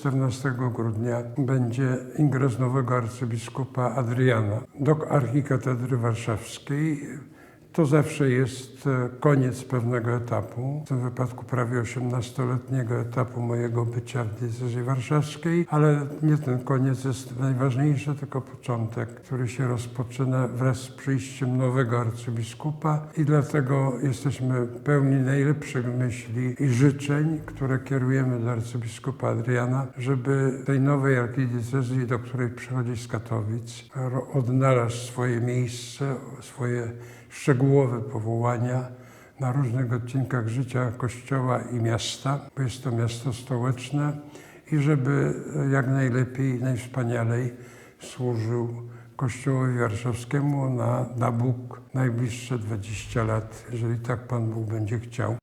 14 grudnia będzie ingres nowego arcybiskupa Adriana do archikatedry warszawskiej. To zawsze jest e, koniec pewnego etapu, w tym wypadku prawie 18-letniego etapu mojego bycia w diecezji warszawskiej, ale nie ten koniec jest najważniejszy, tylko początek, który się rozpoczyna wraz z przyjściem nowego arcybiskupa. I dlatego jesteśmy pełni najlepszych myśli i życzeń, które kierujemy do arcybiskupa Adriana, żeby tej nowej archidiecezji, do której przychodzi z Katowic, odnalazł swoje miejsce, swoje szczegółowe powołania na różnych odcinkach życia Kościoła i miasta, bo jest to miasto stołeczne i żeby jak najlepiej, najwspanialej służył Kościołowi Warszawskiemu na, na Bóg najbliższe 20 lat, jeżeli tak Pan Bóg będzie chciał.